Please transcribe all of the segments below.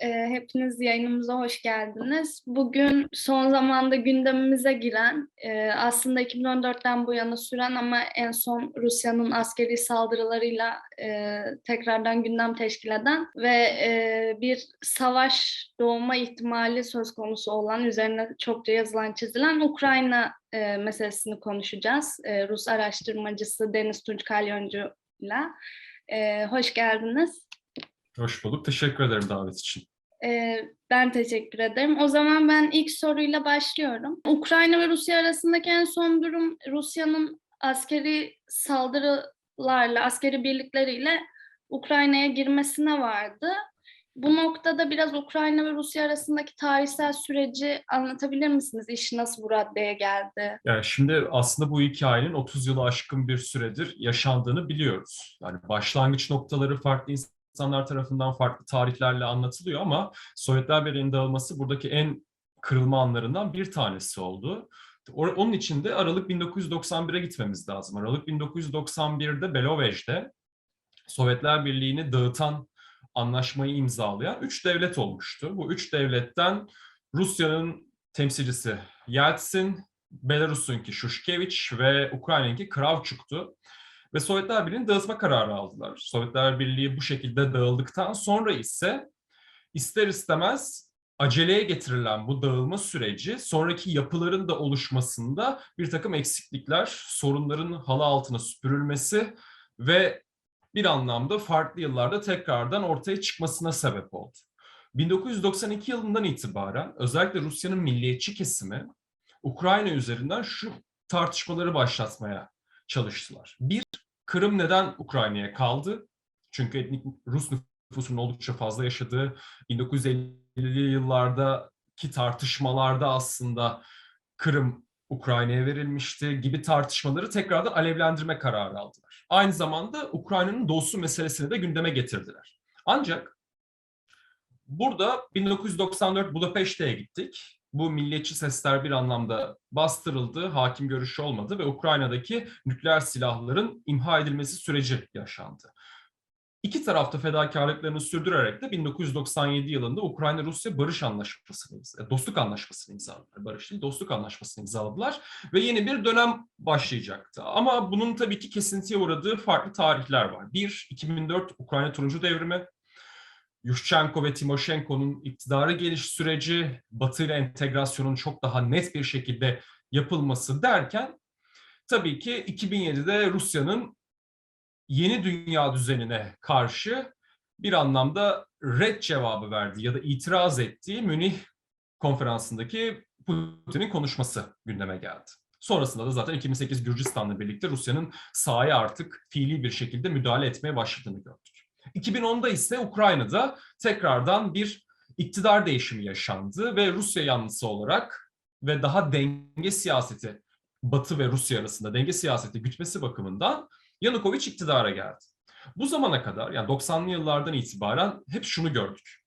Ee, hepiniz yayınımıza hoş geldiniz. Bugün son zamanda gündemimize giren, e, aslında 2014'ten bu yana süren ama en son Rusya'nın askeri saldırılarıyla e, tekrardan gündem teşkil eden ve e, bir savaş doğma ihtimali söz konusu olan, üzerine çokça yazılan çizilen Ukrayna e, meselesini konuşacağız. E, Rus araştırmacısı Deniz Tunç Kalyoncu ile. E, hoş geldiniz. Hoş bulduk. Teşekkür ederim davet için. Ee, Ben teşekkür ederim. O zaman ben ilk soruyla başlıyorum. Ukrayna ve Rusya arasındaki en son durum Rusya'nın askeri saldırılarla, askeri birlikleriyle Ukrayna'ya girmesine vardı. Bu noktada biraz Ukrayna ve Rusya arasındaki tarihsel süreci anlatabilir misiniz? İş nasıl bu raddeye geldi? Yani şimdi aslında bu hikayenin 30 yılı aşkın bir süredir yaşandığını biliyoruz. Yani başlangıç noktaları farklı insanlar tarafından farklı tarihlerle anlatılıyor ama Sovyetler Birliği'nin dağılması buradaki en kırılma anlarından bir tanesi oldu. Onun için de Aralık 1991'e gitmemiz lazım. Aralık 1991'de Belovej'de Sovyetler Birliği'ni dağıtan anlaşmayı imzalayan üç devlet olmuştu. Bu üç devletten Rusya'nın temsilcisi Yeltsin, Belarus'unki Shushkevich ve Ukrayna'nınki Kravchuk'tu. Ve Sovyetler Birliği'ni dağıtma kararı aldılar. Sovyetler Birliği bu şekilde dağıldıktan sonra ise ister istemez aceleye getirilen bu dağılma süreci sonraki yapıların da oluşmasında bir takım eksiklikler, sorunların halı altına süpürülmesi ve bir anlamda farklı yıllarda tekrardan ortaya çıkmasına sebep oldu. 1992 yılından itibaren özellikle Rusya'nın milliyetçi kesimi Ukrayna üzerinden şu tartışmaları başlatmaya çalıştılar. Bir, Kırım neden Ukrayna'ya kaldı? Çünkü etnik Rus nüfusunun oldukça fazla yaşadığı 1950'li yıllardaki tartışmalarda aslında Kırım Ukrayna'ya verilmişti gibi tartışmaları tekrardan alevlendirme kararı aldılar. Aynı zamanda Ukrayna'nın doğusu meselesini de gündeme getirdiler. Ancak burada 1994 Budapeşte'ye gittik. Bu milliyetçi sesler bir anlamda bastırıldı, hakim görüşü olmadı ve Ukrayna'daki nükleer silahların imha edilmesi süreci yaşandı. İki tarafta fedakarlıklarını sürdürerek de 1997 yılında Ukrayna-Rusya barış anlaşmasını, imz- dostluk anlaşmasını imzaladılar. Barış değil, dostluk anlaşmasını imzaladılar ve yeni bir dönem başlayacaktı. Ama bunun tabii ki kesintiye uğradığı farklı tarihler var. Bir, 2004 Ukrayna Turuncu Devrimi, Yushchenko ve Timoshenko'nun iktidara geliş süreci, Batı ile entegrasyonun çok daha net bir şekilde yapılması derken tabii ki 2007'de Rusya'nın yeni dünya düzenine karşı bir anlamda red cevabı verdiği ya da itiraz ettiği Münih konferansındaki Putin'in konuşması gündeme geldi. Sonrasında da zaten 2008 Gürcistan'la birlikte Rusya'nın sahaya artık fiili bir şekilde müdahale etmeye başladığını gördük. 2010'da ise Ukrayna'da tekrardan bir iktidar değişimi yaşandı ve Rusya yanlısı olarak ve daha denge siyaseti Batı ve Rusya arasında denge siyaseti gütmesi bakımından Yanukovych iktidara geldi. Bu zamana kadar yani 90'lı yıllardan itibaren hep şunu gördük.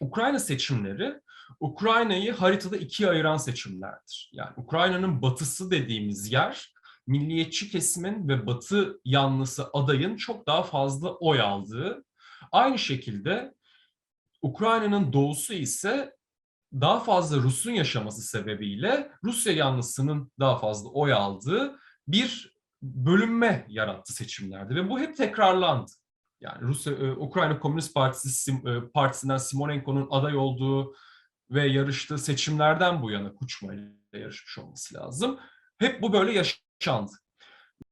Ukrayna seçimleri Ukrayna'yı haritada ikiye ayıran seçimlerdir. Yani Ukrayna'nın batısı dediğimiz yer milliyetçi kesimin ve batı yanlısı adayın çok daha fazla oy aldığı. Aynı şekilde Ukrayna'nın doğusu ise daha fazla Rus'un yaşaması sebebiyle Rusya yanlısının daha fazla oy aldığı bir bölünme yarattı seçimlerde ve bu hep tekrarlandı. Yani Rusya e, Ukrayna Komünist Partisi e, Partisi'nden Simonenko'nun aday olduğu ve yarıştığı seçimlerden bu yana Kuçma ile yarışmış olması lazım. Hep bu böyle yaşandı.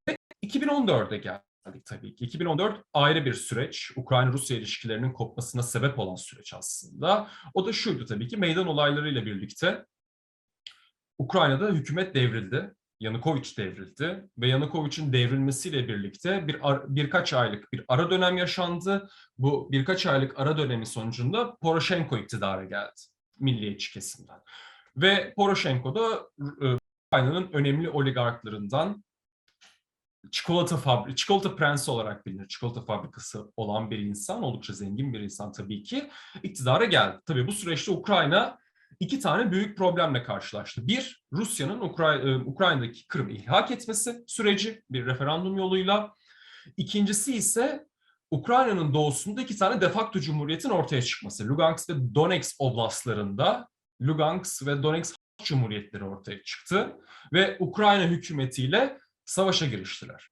Ve 2014'e geldik tabii ki. 2014 ayrı bir süreç. Ukrayna-Rusya ilişkilerinin kopmasına sebep olan süreç aslında. O da şuydu tabii ki meydan olaylarıyla birlikte Ukrayna'da hükümet devrildi. Yanukovych devrildi ve Yanukovych'in devrilmesiyle birlikte bir birkaç aylık bir ara dönem yaşandı. Bu birkaç aylık ara dönemi sonucunda Poroshenko iktidara geldi milliyetçi kesimden. Ve Poroshenko da e, Ukrayna'nın önemli oligarklarından çikolata fabri çikolata prensi olarak bilinir. Çikolata fabrikası olan bir insan, oldukça zengin bir insan tabii ki iktidara geldi. Tabii bu süreçte Ukrayna iki tane büyük problemle karşılaştı. Bir, Rusya'nın Ukray- e, Ukrayna'daki Kırım'ı ilhak etmesi süreci bir referandum yoluyla. İkincisi ise Ukrayna'nın doğusunda iki tane de facto cumhuriyetin ortaya çıkması. Lugansk ve Donetsk oblastlarında Lugansk ve Donetsk Cumhuriyetleri ortaya çıktı ve Ukrayna hükümetiyle savaşa giriştiler.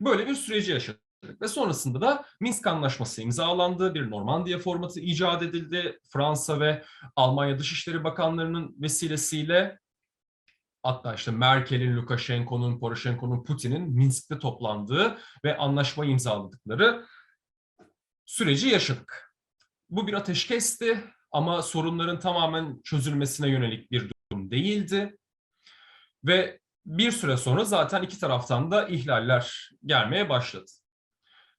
Böyle bir süreci yaşadık ve sonrasında da Minsk Anlaşması imzalandı, bir Normandiya formatı icat edildi. Fransa ve Almanya Dışişleri Bakanlarının vesilesiyle hatta işte Merkel'in, Lukashenko'nun, Poroshenko'nun, Putin'in Minsk'te toplandığı ve anlaşmayı imzaladıkları süreci yaşadık. Bu bir ateşkesti ama sorunların tamamen çözülmesine yönelik bir değildi. Ve bir süre sonra zaten iki taraftan da ihlaller gelmeye başladı.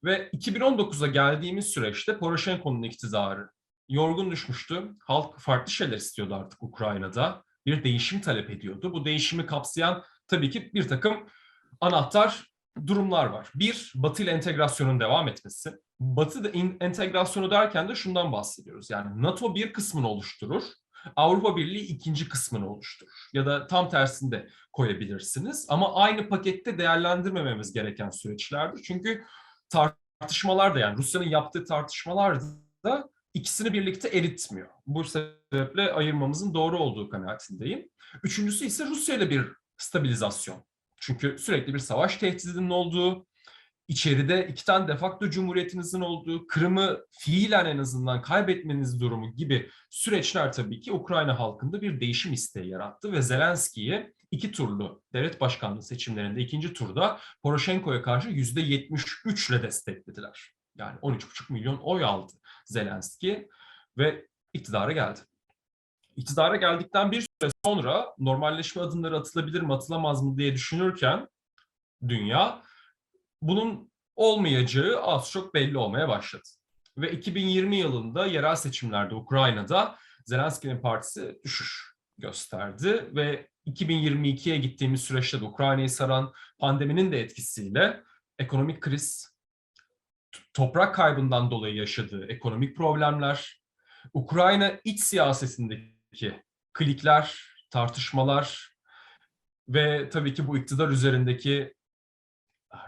Ve 2019'a geldiğimiz süreçte Poroshenko'nun iktidarı yorgun düşmüştü. Halk farklı şeyler istiyordu artık Ukrayna'da. Bir değişim talep ediyordu. Bu değişimi kapsayan tabii ki bir takım anahtar durumlar var. Bir, Batı ile entegrasyonun devam etmesi. Batı entegrasyonu derken de şundan bahsediyoruz. Yani NATO bir kısmını oluşturur, Avrupa Birliği ikinci kısmını oluşturur. Ya da tam tersinde koyabilirsiniz. Ama aynı pakette değerlendirmememiz gereken süreçlerdir. Çünkü tartışmalar da yani Rusya'nın yaptığı tartışmalar da ikisini birlikte eritmiyor. Bu sebeple ayırmamızın doğru olduğu kanaatindeyim. Üçüncüsü ise Rusya ile bir stabilizasyon. Çünkü sürekli bir savaş tehdidinin olduğu, içeride iki tane de facto cumhuriyetinizin olduğu, Kırım'ı fiilen en azından kaybetmeniz durumu gibi süreçler tabii ki Ukrayna halkında bir değişim isteği yarattı ve Zelenski'yi iki turlu devlet başkanlığı seçimlerinde ikinci turda Poroshenko'ya karşı yüzde 73 ile desteklediler. Yani 13,5 milyon oy aldı Zelenski ve iktidara geldi. İktidara geldikten bir süre sonra normalleşme adımları atılabilir mi atılamaz mı diye düşünürken dünya bunun olmayacağı az çok belli olmaya başladı. Ve 2020 yılında yerel seçimlerde Ukrayna'da Zelenski'nin partisi düşüş gösterdi ve 2022'ye gittiğimiz süreçte de Ukrayna'yı saran pandeminin de etkisiyle ekonomik kriz, toprak kaybından dolayı yaşadığı ekonomik problemler, Ukrayna iç siyasetindeki klikler, tartışmalar ve tabii ki bu iktidar üzerindeki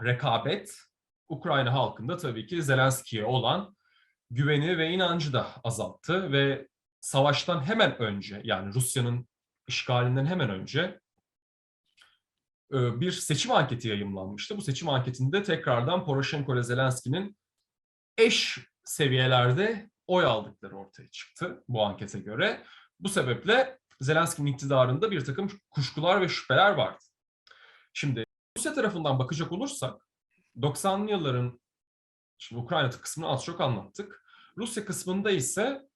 rekabet Ukrayna halkında tabii ki Zelenski'ye olan güveni ve inancı da azalttı ve savaştan hemen önce yani Rusya'nın işgalinden hemen önce e, bir seçim anketi yayımlanmıştı. Bu seçim anketinde tekrardan Poroshenko ile Zelenski'nin eş seviyelerde oy aldıkları ortaya çıktı bu ankete göre. Bu sebeple Zelenski'nin iktidarında bir takım kuşkular ve şüpheler vardı. Şimdi Rusya tarafından bakacak olursak 90'lı yılların şimdi Ukrayna kısmını az çok anlattık. Rusya kısmında ise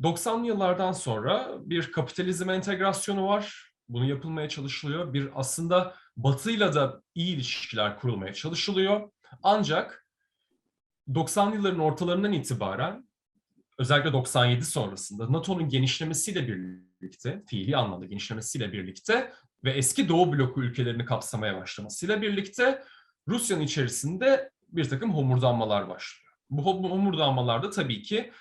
90'lı yıllardan sonra bir kapitalizm entegrasyonu var. Bunu yapılmaya çalışılıyor. Bir aslında Batı'yla da iyi ilişkiler kurulmaya çalışılıyor. Ancak 90'lı yılların ortalarından itibaren özellikle 97 sonrasında NATO'nun genişlemesiyle birlikte, fiili anlamda genişlemesiyle birlikte ve eski Doğu bloku ülkelerini kapsamaya başlamasıyla birlikte Rusya'nın içerisinde bir takım homurdanmalar başlıyor. Bu homurdanmalarda tabii ki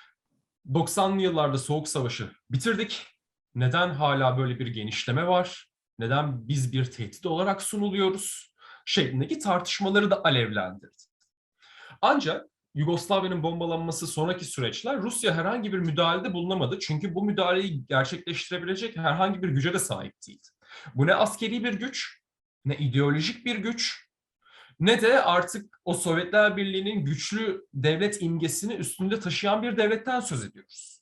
90'lı yıllarda Soğuk Savaşı bitirdik. Neden hala böyle bir genişleme var? Neden biz bir tehdit olarak sunuluyoruz? Şeklindeki tartışmaları da alevlendirdi. Ancak Yugoslavya'nın bombalanması sonraki süreçler Rusya herhangi bir müdahalede bulunamadı. Çünkü bu müdahaleyi gerçekleştirebilecek herhangi bir güce de sahip değildi. Bu ne askeri bir güç, ne ideolojik bir güç, ne de artık o Sovyetler Birliği'nin güçlü devlet imgesini üstünde taşıyan bir devletten söz ediyoruz.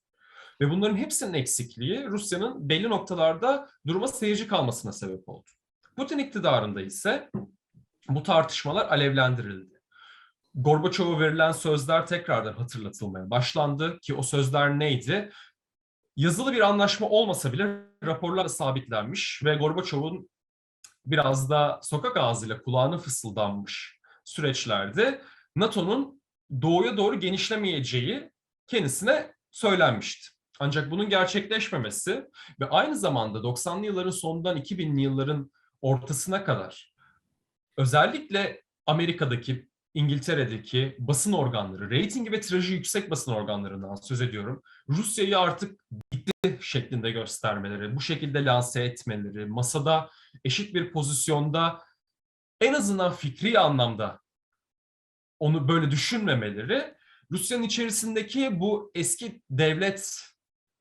Ve bunların hepsinin eksikliği Rusya'nın belli noktalarda duruma seyirci kalmasına sebep oldu. Putin iktidarında ise bu tartışmalar alevlendirildi. Gorbaçov'a verilen sözler tekrardan hatırlatılmaya başlandı ki o sözler neydi? Yazılı bir anlaşma olmasa bile raporlarla sabitlenmiş ve Gorbaçov'un biraz da sokak ağzıyla kulağına fısıldanmış süreçlerde NATO'nun doğuya doğru genişlemeyeceği kendisine söylenmişti. Ancak bunun gerçekleşmemesi ve aynı zamanda 90'lı yılların sonundan 2000'li yılların ortasına kadar özellikle Amerika'daki, İngiltere'deki basın organları, reytingi ve tirajı yüksek basın organlarından söz ediyorum. Rusya'yı artık bitti şeklinde göstermeleri, bu şekilde lanse etmeleri, masada eşit bir pozisyonda en azından fikri anlamda onu böyle düşünmemeleri Rusya'nın içerisindeki bu eski devlet,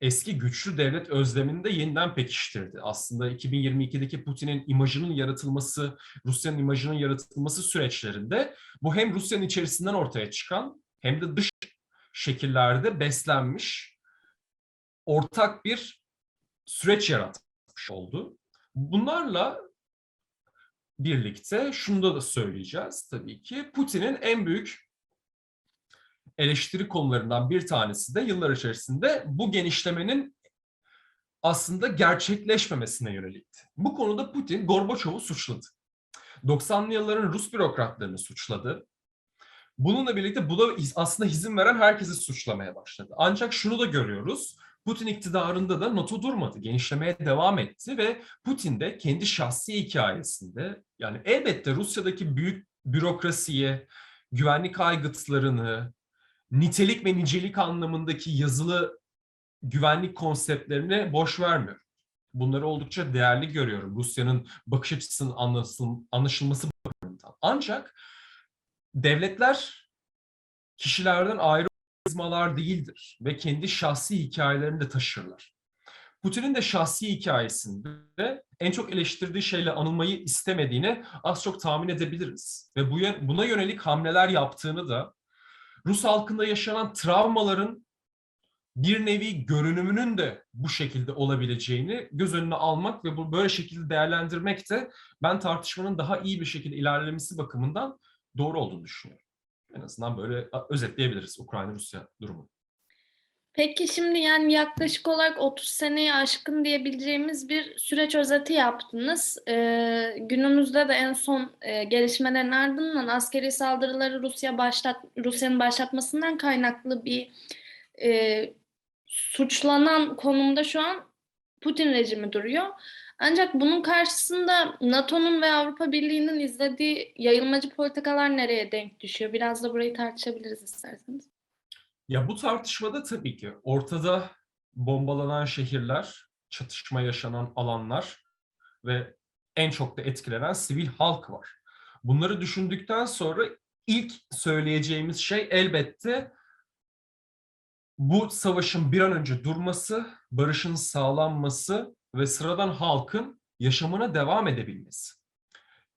eski güçlü devlet özlemini de yeniden pekiştirdi. Aslında 2022'deki Putin'in imajının yaratılması, Rusya'nın imajının yaratılması süreçlerinde bu hem Rusya'nın içerisinden ortaya çıkan hem de dış şekillerde beslenmiş ortak bir süreç yaratmış oldu. Bunlarla birlikte şunu da söyleyeceğiz tabii ki. Putin'in en büyük eleştiri konularından bir tanesi de yıllar içerisinde bu genişlemenin aslında gerçekleşmemesine yönelikti. Bu konuda Putin Gorbaçov'u suçladı. 90'lı yılların Rus bürokratlarını suçladı. Bununla birlikte bu da aslında izin veren herkesi suçlamaya başladı. Ancak şunu da görüyoruz. Putin iktidarında da NATO durmadı. Genişlemeye devam etti ve Putin de kendi şahsi hikayesinde yani elbette Rusya'daki büyük bürokrasiye, güvenlik aygıtlarını, nitelik ve nicelik anlamındaki yazılı güvenlik konseptlerine boş vermiyor. Bunları oldukça değerli görüyorum Rusya'nın bakış açısının anlaşılması bakımından. Ancak devletler kişilerden ayrı organizmalar değildir ve kendi şahsi hikayelerini de taşırlar. Putin'in de şahsi hikayesinde en çok eleştirdiği şeyle anılmayı istemediğini az çok tahmin edebiliriz. Ve bu buna yönelik hamleler yaptığını da Rus halkında yaşanan travmaların bir nevi görünümünün de bu şekilde olabileceğini göz önüne almak ve bu böyle şekilde değerlendirmek de ben tartışmanın daha iyi bir şekilde ilerlemesi bakımından doğru olduğunu düşünüyorum. En azından böyle özetleyebiliriz Ukrayna-Rusya durumu. Peki şimdi yani yaklaşık olarak 30 seneyi aşkın diyebileceğimiz bir süreç özeti yaptınız. Ee, günümüzde de en son e, gelişmelerin ardından askeri saldırıları Rusya başlat Rusya'nın başlatmasından kaynaklı bir e, suçlanan konumda şu an Putin rejimi duruyor. Ancak bunun karşısında NATO'nun ve Avrupa Birliği'nin izlediği yayılmacı politikalar nereye denk düşüyor? Biraz da burayı tartışabiliriz isterseniz. Ya bu tartışmada tabii ki ortada bombalanan şehirler, çatışma yaşanan alanlar ve en çok da etkilenen sivil halk var. Bunları düşündükten sonra ilk söyleyeceğimiz şey elbette bu savaşın bir an önce durması, barışın sağlanması ve sıradan halkın yaşamına devam edebilmesi.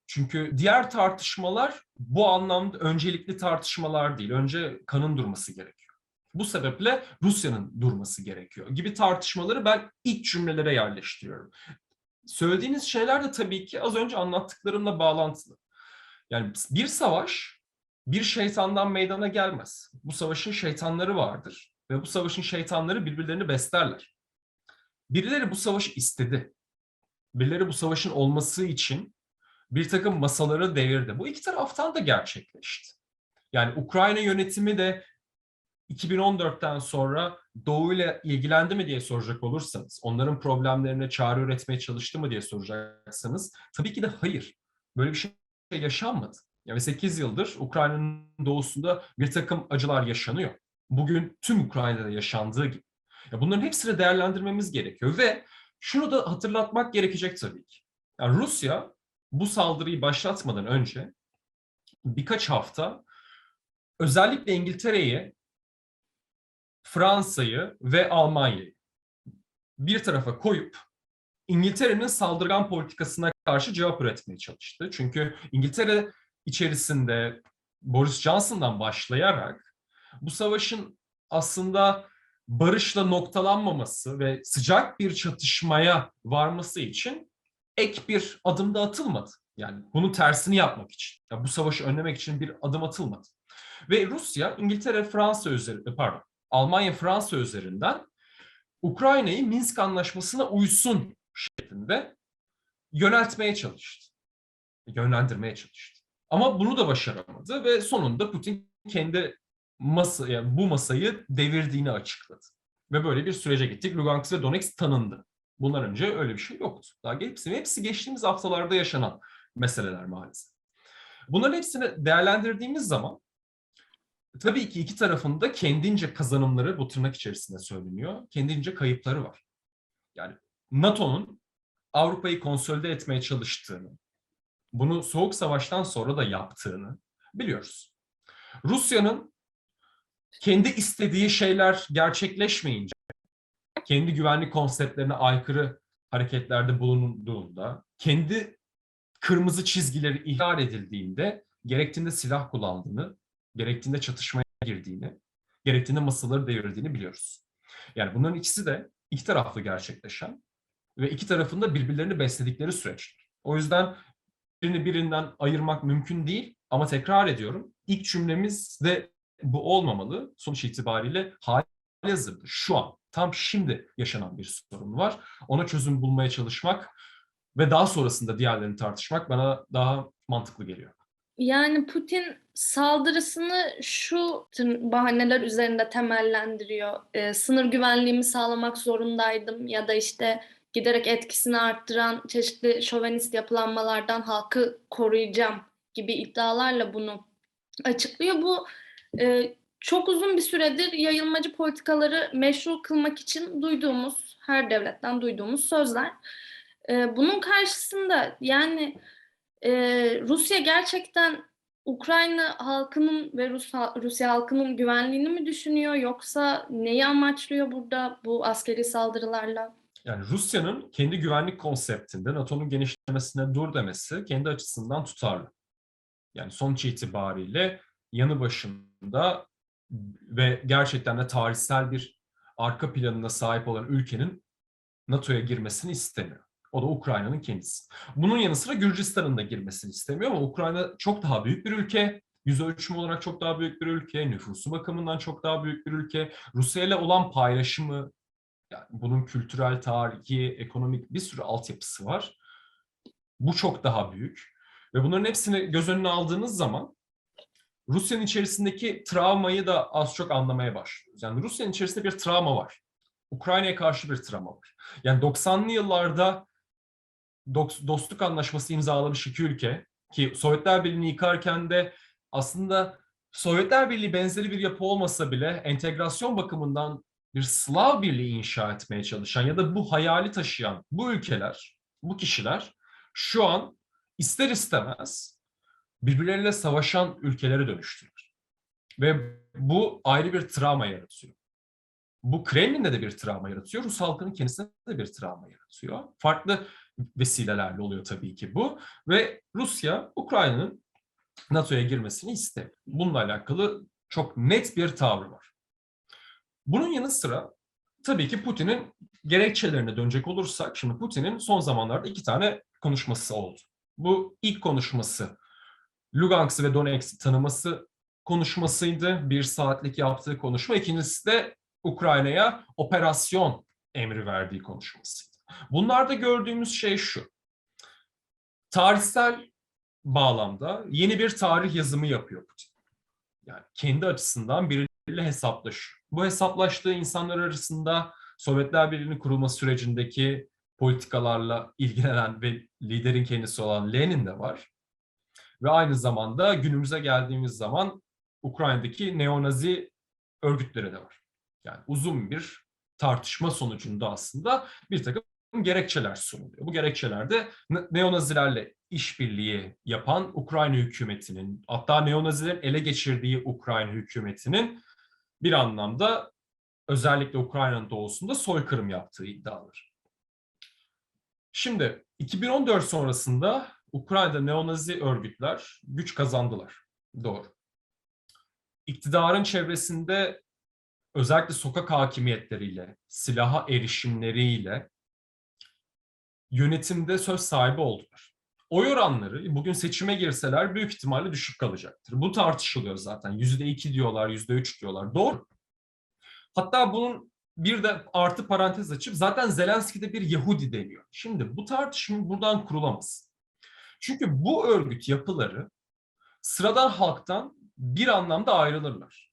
Çünkü diğer tartışmalar bu anlamda öncelikli tartışmalar değil. Önce kanın durması gerekiyor. Bu sebeple Rusya'nın durması gerekiyor gibi tartışmaları ben ilk cümlelere yerleştiriyorum. Söylediğiniz şeyler de tabii ki az önce anlattıklarımla bağlantılı. Yani bir savaş bir şeytandan meydana gelmez. Bu savaşın şeytanları vardır ve bu savaşın şeytanları birbirlerini beslerler. Birileri bu savaşı istedi. Birileri bu savaşın olması için bir takım masaları devirdi. Bu iki taraftan da gerçekleşti. Yani Ukrayna yönetimi de 2014'ten sonra Doğu ile ilgilendi mi diye soracak olursanız, onların problemlerine çare üretmeye çalıştı mı diye soracaksanız, tabii ki de hayır. Böyle bir şey yaşanmadı. Yani 8 yıldır Ukrayna'nın doğusunda bir takım acılar yaşanıyor. Bugün tüm Ukrayna'da yaşandığı gibi. Ya bunların hepsini değerlendirmemiz gerekiyor ve şunu da hatırlatmak gerekecek tabii ki. Yani Rusya bu saldırıyı başlatmadan önce birkaç hafta özellikle İngiltere'yi, Fransa'yı ve Almanya'yı bir tarafa koyup İngiltere'nin saldırgan politikasına karşı cevap üretmeye çalıştı. Çünkü İngiltere içerisinde Boris Johnson'dan başlayarak bu savaşın aslında barışla noktalanmaması ve sıcak bir çatışmaya varması için ek bir adım da atılmadı. Yani bunun tersini yapmak için, yani bu savaşı önlemek için bir adım atılmadı. Ve Rusya, İngiltere, Fransa üzerinde, pardon, Almanya, Fransa üzerinden Ukrayna'yı Minsk Anlaşması'na uysun şeklinde yöneltmeye çalıştı. Yönlendirmeye çalıştı. Ama bunu da başaramadı ve sonunda Putin kendi masa, yani bu masayı devirdiğini açıkladı. Ve böyle bir sürece gittik. Lugansk ve Donetsk tanındı. Bundan önce öyle bir şey yoktu. Daha hepsi, hepsi geçtiğimiz haftalarda yaşanan meseleler maalesef. Bunların hepsini değerlendirdiğimiz zaman tabii ki iki tarafında kendince kazanımları bu tırnak içerisinde söyleniyor. Kendince kayıpları var. Yani NATO'nun Avrupa'yı konsolide etmeye çalıştığını, bunu Soğuk Savaş'tan sonra da yaptığını biliyoruz. Rusya'nın kendi istediği şeyler gerçekleşmeyince, kendi güvenlik konseptlerine aykırı hareketlerde bulunduğunda, kendi kırmızı çizgileri ihlal edildiğinde, gerektiğinde silah kullandığını, gerektiğinde çatışmaya girdiğini, gerektiğinde masaları devirdiğini biliyoruz. Yani bunların ikisi de iki taraflı gerçekleşen ve iki tarafında birbirlerini besledikleri süreçler. O yüzden birini birinden ayırmak mümkün değil ama tekrar ediyorum ilk cümlemiz de bu olmamalı. Sonuç itibariyle hali hazırda şu an tam şimdi yaşanan bir sorun var. Ona çözüm bulmaya çalışmak ve daha sonrasında diğerlerini tartışmak bana daha mantıklı geliyor. Yani Putin saldırısını şu bahaneler üzerinde temellendiriyor. Ee, sınır güvenliğimi sağlamak zorundaydım ya da işte giderek etkisini arttıran çeşitli şovenist yapılanmalardan halkı koruyacağım gibi iddialarla bunu açıklıyor. Bu e, çok uzun bir süredir yayılmacı politikaları meşru kılmak için duyduğumuz, her devletten duyduğumuz sözler. E, bunun karşısında yani e, Rusya gerçekten Ukrayna halkının ve Rus, Rusya halkının güvenliğini mi düşünüyor yoksa neyi amaçlıyor burada bu askeri saldırılarla? Yani Rusya'nın kendi güvenlik konseptinde NATO'nun genişlemesine dur demesi kendi açısından tutarlı. Yani sonuç itibariyle yanı başında ve gerçekten de tarihsel bir arka planına sahip olan ülkenin NATO'ya girmesini istemiyor. O da Ukrayna'nın kendisi. Bunun yanı sıra Gürcistan'ın da girmesini istemiyor ama Ukrayna çok daha büyük bir ülke. Yüz ölçümü olarak çok daha büyük bir ülke. Nüfusu bakımından çok daha büyük bir ülke. Rusya ile olan paylaşımı, yani bunun kültürel, tarihi, ekonomik bir sürü altyapısı var. Bu çok daha büyük. Ve bunların hepsini göz önüne aldığınız zaman Rusya'nın içerisindeki travmayı da az çok anlamaya başlıyoruz. Yani Rusya'nın içerisinde bir travma var. Ukrayna'ya karşı bir travma var. Yani 90'lı yıllarda dostluk anlaşması imzalamış iki ülke ki Sovyetler Birliği'ni yıkarken de aslında Sovyetler Birliği benzeri bir yapı olmasa bile entegrasyon bakımından bir Slav Birliği inşa etmeye çalışan ya da bu hayali taşıyan bu ülkeler, bu kişiler şu an ister istemez birbirleriyle savaşan ülkelere dönüştüler. Ve bu ayrı bir travma yaratıyor. Bu Kremlin'de de bir travma yaratıyor, Rus halkının kendisine de bir travma yaratıyor. Farklı vesilelerle oluyor tabii ki bu. Ve Rusya, Ukrayna'nın NATO'ya girmesini istemiyor. Bununla alakalı çok net bir tavrı var. Bunun yanı sıra tabii ki Putin'in gerekçelerine dönecek olursak, şimdi Putin'in son zamanlarda iki tane konuşması oldu. Bu ilk konuşması Lugansk ve Donetsk'i tanıması konuşmasıydı. Bir saatlik yaptığı konuşma. İkincisi de Ukrayna'ya operasyon emri verdiği konuşmasıydı. Bunlarda gördüğümüz şey şu. Tarihsel bağlamda yeni bir tarih yazımı yapıyor Putin. Yani kendi açısından birileriyle hesaplaşıyor. Bu hesaplaştığı insanlar arasında Sovyetler Birliği'nin kurulma sürecindeki politikalarla ilgilenen ve liderin kendisi olan Lenin de var. Ve aynı zamanda günümüze geldiğimiz zaman Ukrayna'daki neonazi örgütleri de var. Yani uzun bir tartışma sonucunda aslında bir takım gerekçeler sunuluyor. Bu gerekçelerde neonazilerle işbirliği yapan Ukrayna hükümetinin, hatta neonazilerin ele geçirdiği Ukrayna hükümetinin bir anlamda özellikle Ukrayna'nın doğusunda soykırım yaptığı iddiaları. Şimdi 2014 sonrasında Ukrayna'da neonazi örgütler güç kazandılar. Doğru. İktidarın çevresinde özellikle sokak hakimiyetleriyle, silaha erişimleriyle yönetimde söz sahibi oldular. Oy oranları bugün seçime girseler büyük ihtimalle düşük kalacaktır. Bu tartışılıyor zaten. Yüzde iki diyorlar, yüzde üç diyorlar. Doğru. Hatta bunun bir de artı parantez açıp zaten Zelenski'de bir Yahudi deniyor. Şimdi bu tartışma buradan kurulamaz. Çünkü bu örgüt yapıları sıradan halktan bir anlamda ayrılırlar.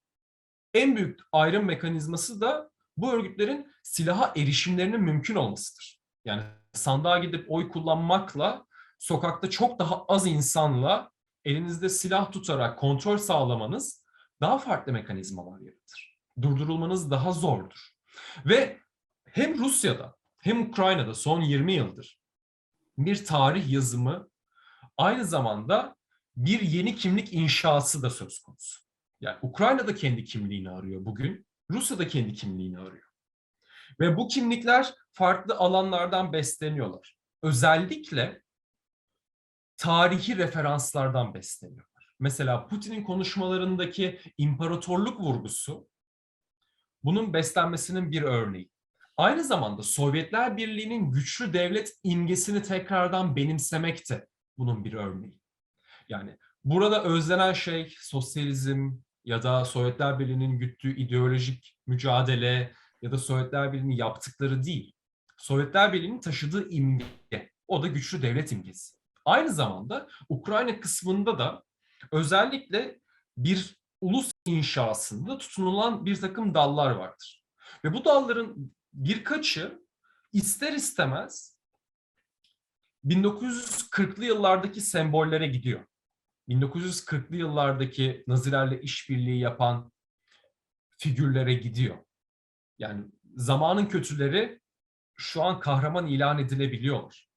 En büyük ayrım mekanizması da bu örgütlerin silaha erişimlerinin mümkün olmasıdır. Yani sandığa gidip oy kullanmakla sokakta çok daha az insanla elinizde silah tutarak kontrol sağlamanız daha farklı mekanizmalar yaratır. Durdurulmanız daha zordur. Ve hem Rusya'da hem Ukrayna'da son 20 yıldır bir tarih yazımı aynı zamanda bir yeni kimlik inşası da söz konusu. Yani Ukrayna da kendi kimliğini arıyor bugün. Rusya da kendi kimliğini arıyor. Ve bu kimlikler farklı alanlardan besleniyorlar. Özellikle tarihi referanslardan besleniyorlar. Mesela Putin'in konuşmalarındaki imparatorluk vurgusu bunun beslenmesinin bir örneği. Aynı zamanda Sovyetler Birliği'nin güçlü devlet imgesini tekrardan benimsemek de bunun bir örneği. Yani burada özlenen şey sosyalizm ya da Sovyetler Birliği'nin güttüğü ideolojik mücadele ya da Sovyetler Birliği'nin yaptıkları değil. Sovyetler Birliği'nin taşıdığı imge. O da güçlü devlet imgesi. Aynı zamanda Ukrayna kısmında da özellikle bir ulus inşasında tutunulan bir takım dallar vardır. Ve bu dalların birkaçı ister istemez 1940'lı yıllardaki sembollere gidiyor. 1940'lı yıllardaki Nazilerle işbirliği yapan figürlere gidiyor. Yani zamanın kötüleri şu an kahraman ilan edilebiliyorlar.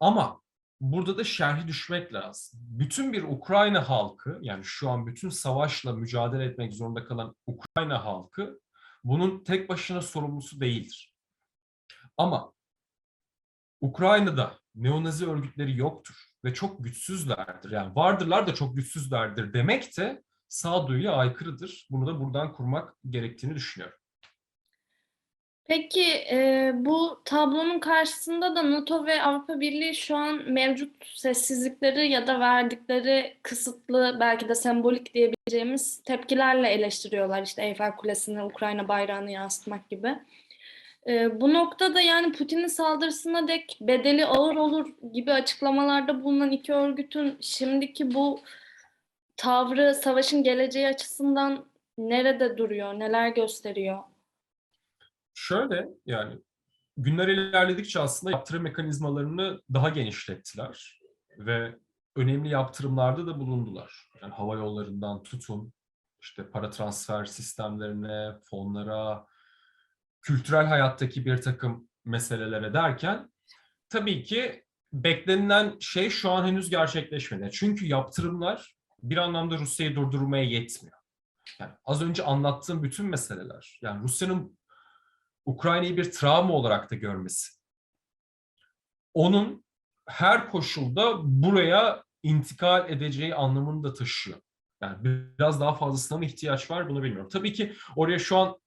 Ama burada da şerhi düşmek lazım. Bütün bir Ukrayna halkı, yani şu an bütün savaşla mücadele etmek zorunda kalan Ukrayna halkı bunun tek başına sorumlusu değildir. Ama Ukrayna'da neonazi örgütleri yoktur ve çok güçsüzlerdir. Yani vardırlar da çok güçsüzlerdir demek de sağduyuya aykırıdır. Bunu da buradan kurmak gerektiğini düşünüyorum. Peki e, bu tablonun karşısında da NATO ve Avrupa Birliği şu an mevcut sessizlikleri ya da verdikleri kısıtlı belki de sembolik diyebileceğimiz tepkilerle eleştiriyorlar. İşte Eyfel Kulesi'ne Ukrayna bayrağını yansıtmak gibi. E, bu noktada yani Putin'in saldırısına dek bedeli ağır olur gibi açıklamalarda bulunan iki örgütün şimdiki bu tavrı savaşın geleceği açısından nerede duruyor, neler gösteriyor? Şöyle yani günler ilerledikçe aslında yaptırım mekanizmalarını daha genişlettiler ve önemli yaptırımlarda da bulundular. Yani hava yollarından tutun, işte para transfer sistemlerine, fonlara, kültürel hayattaki bir takım meselelere derken tabii ki beklenilen şey şu an henüz gerçekleşmedi. Çünkü yaptırımlar bir anlamda Rusya'yı durdurmaya yetmiyor. Yani az önce anlattığım bütün meseleler, yani Rusya'nın Ukrayna'yı bir travma olarak da görmesi. Onun her koşulda buraya intikal edeceği anlamını da taşıyor. Yani biraz daha fazlasına mı ihtiyaç var bunu bilmiyorum. Tabii ki oraya şu an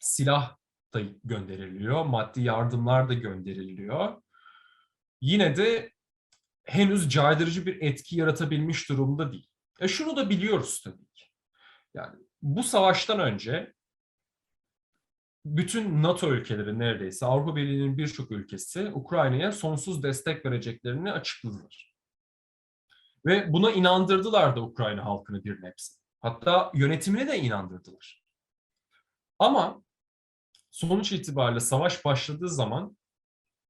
silah da gönderiliyor, maddi yardımlar da gönderiliyor. Yine de henüz caydırıcı bir etki yaratabilmiş durumda değil. E şunu da biliyoruz tabii ki. Yani bu savaştan önce bütün NATO ülkeleri neredeyse Avrupa Birliği'nin birçok ülkesi Ukrayna'ya sonsuz destek vereceklerini açıkladılar. Ve buna inandırdılar da Ukrayna halkını bir nebze. Hatta yönetimine de inandırdılar. Ama sonuç itibariyle savaş başladığı zaman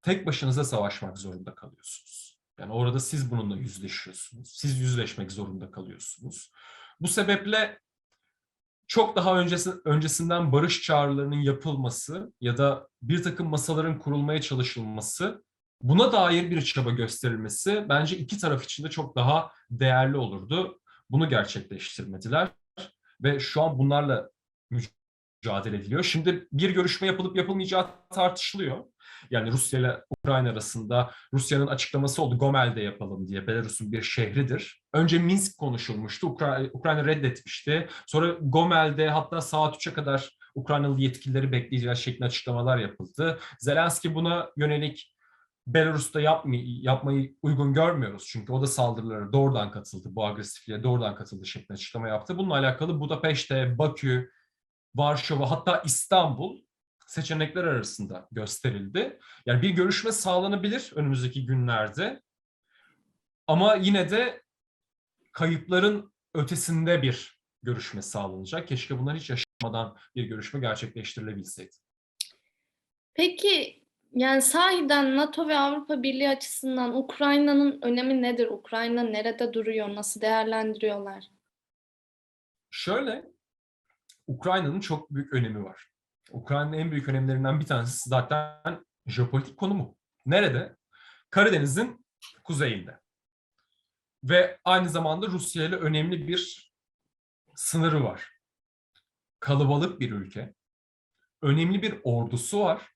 tek başınıza savaşmak zorunda kalıyorsunuz. Yani orada siz bununla yüzleşiyorsunuz. Siz yüzleşmek zorunda kalıyorsunuz. Bu sebeple çok daha öncesi, öncesinden barış çağrılarının yapılması ya da bir takım masaların kurulmaya çalışılması, buna dair bir çaba gösterilmesi bence iki taraf için de çok daha değerli olurdu. Bunu gerçekleştirmediler ve şu an bunlarla ediliyor. Şimdi bir görüşme yapılıp yapılmayacağı tartışılıyor. Yani Rusya ile Ukrayna arasında Rusya'nın açıklaması oldu Gomel'de yapalım diye. Belarus'un bir şehridir. Önce Minsk konuşulmuştu. Ukra Ukrayna reddetmişti. Sonra Gomel'de hatta saat 3'e kadar Ukraynalı yetkilileri bekleyeceğiz şeklinde açıklamalar yapıldı. Zelenski buna yönelik Belarus'ta yapmay yapmayı uygun görmüyoruz. Çünkü o da saldırılara doğrudan katıldı. Bu agresifliğe doğrudan katıldı şeklinde açıklama yaptı. Bununla alakalı Budapeşte, Bakü, Varşova hatta İstanbul seçenekler arasında gösterildi. Yani bir görüşme sağlanabilir önümüzdeki günlerde. Ama yine de kayıpların ötesinde bir görüşme sağlanacak. Keşke bunlar hiç yaşamadan bir görüşme gerçekleştirilebilseydi. Peki yani sahiden NATO ve Avrupa Birliği açısından Ukrayna'nın önemi nedir? Ukrayna nerede duruyor? Nasıl değerlendiriyorlar? Şöyle, Ukrayna'nın çok büyük önemi var. Ukrayna'nın en büyük önemlerinden bir tanesi zaten jeopolitik konumu. Nerede? Karadeniz'in kuzeyinde. Ve aynı zamanda Rusya ile önemli bir sınırı var. Kalabalık bir ülke. Önemli bir ordusu var.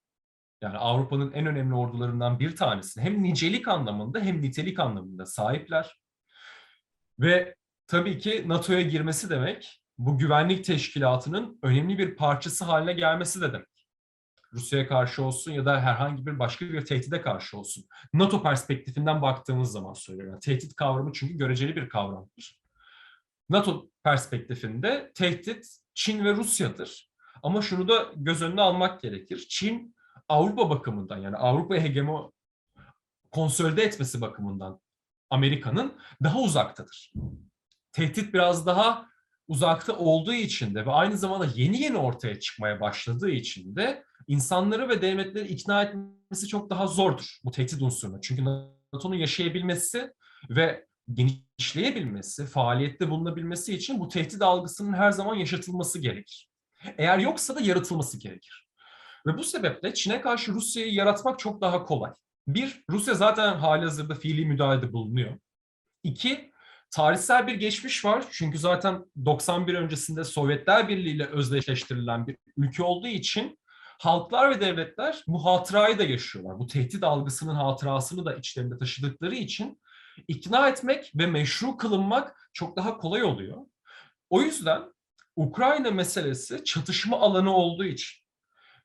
Yani Avrupa'nın en önemli ordularından bir tanesi. Hem nicelik anlamında hem nitelik anlamında sahipler. Ve tabii ki NATO'ya girmesi demek bu güvenlik teşkilatının önemli bir parçası haline gelmesi de demek. Rusya'ya karşı olsun ya da herhangi bir başka bir tehdide karşı olsun. NATO perspektifinden baktığımız zaman söylüyorum. Yani tehdit kavramı çünkü göreceli bir kavramdır. NATO perspektifinde tehdit Çin ve Rusya'dır. Ama şunu da göz önüne almak gerekir. Çin Avrupa bakımından yani Avrupa hegemon konsolide etmesi bakımından Amerika'nın daha uzaktadır. Tehdit biraz daha uzakta olduğu için de ve aynı zamanda yeni yeni ortaya çıkmaya başladığı için de insanları ve devletleri ikna etmesi çok daha zordur bu tehdit unsuruna. Çünkü NATO'nun yaşayabilmesi ve genişleyebilmesi, faaliyette bulunabilmesi için bu tehdit algısının her zaman yaşatılması gerekir. Eğer yoksa da yaratılması gerekir. Ve bu sebeple Çin'e karşı Rusya'yı yaratmak çok daha kolay. Bir, Rusya zaten halihazırda fiili müdahalede bulunuyor. İki, tarihsel bir geçmiş var. Çünkü zaten 91 öncesinde Sovyetler Birliği ile özdeşleştirilen bir ülke olduğu için halklar ve devletler bu hatırayı da yaşıyorlar. Bu tehdit algısının hatırasını da içlerinde taşıdıkları için ikna etmek ve meşru kılınmak çok daha kolay oluyor. O yüzden Ukrayna meselesi çatışma alanı olduğu için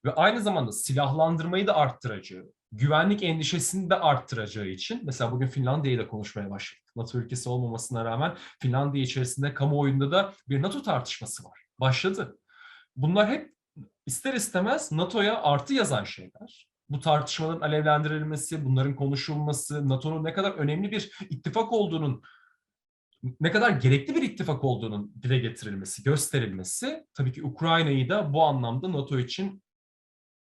ve aynı zamanda silahlandırmayı da arttıracağı, güvenlik endişesini de arttıracağı için mesela bugün Finlandiya ile konuşmaya başladık. NATO ülkesi olmamasına rağmen Finlandiya içerisinde kamuoyunda da bir NATO tartışması var. Başladı. Bunlar hep ister istemez NATO'ya artı yazan şeyler. Bu tartışmaların alevlendirilmesi, bunların konuşulması, NATO'nun ne kadar önemli bir ittifak olduğunun, ne kadar gerekli bir ittifak olduğunun dile getirilmesi, gösterilmesi tabii ki Ukrayna'yı da bu anlamda NATO için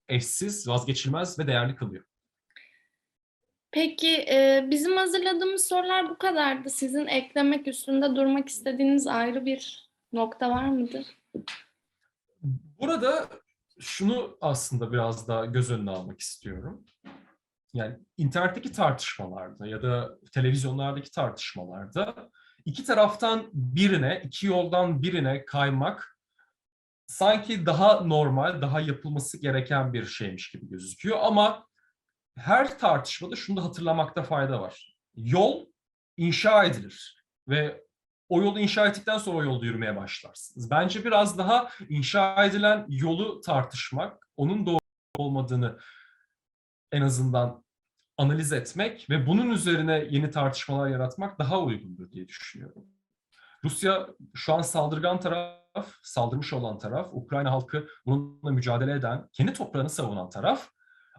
eşsiz, vazgeçilmez ve değerli kılıyor. Peki e, bizim hazırladığımız sorular bu kadardı. Sizin eklemek üstünde durmak istediğiniz ayrı bir nokta var mıdır? Burada şunu aslında biraz daha göz önüne almak istiyorum. Yani internetteki tartışmalarda ya da televizyonlardaki tartışmalarda iki taraftan birine, iki yoldan birine kaymak sanki daha normal, daha yapılması gereken bir şeymiş gibi gözüküyor ama her tartışmada şunu da hatırlamakta fayda var. Yol inşa edilir ve o yolu inşa ettikten sonra o yolda yürümeye başlarsınız. Bence biraz daha inşa edilen yolu tartışmak, onun doğru olmadığını en azından analiz etmek ve bunun üzerine yeni tartışmalar yaratmak daha uygundur diye düşünüyorum. Rusya şu an saldırgan taraf, saldırmış olan taraf, Ukrayna halkı bununla mücadele eden, kendi toprağını savunan taraf.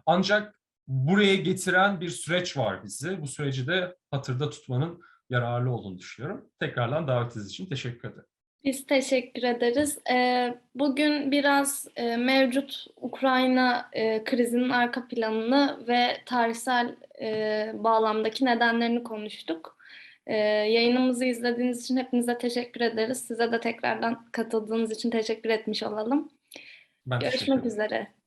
Ancak buraya getiren bir süreç var bizi. Bu süreci de hatırda tutmanın yararlı olduğunu düşünüyorum. Tekrardan davetiniz için teşekkür ederim. Biz teşekkür ederiz. Ee, Bugün biraz e, mevcut Ukrayna e, krizinin arka planını ve tarihsel e, bağlamdaki nedenlerini konuştuk. E, Yayınımızı izlediğiniz için hepinize teşekkür ederiz. Size de tekrardan katıldığınız için teşekkür etmiş olalım. Ben Görüşmek üzere.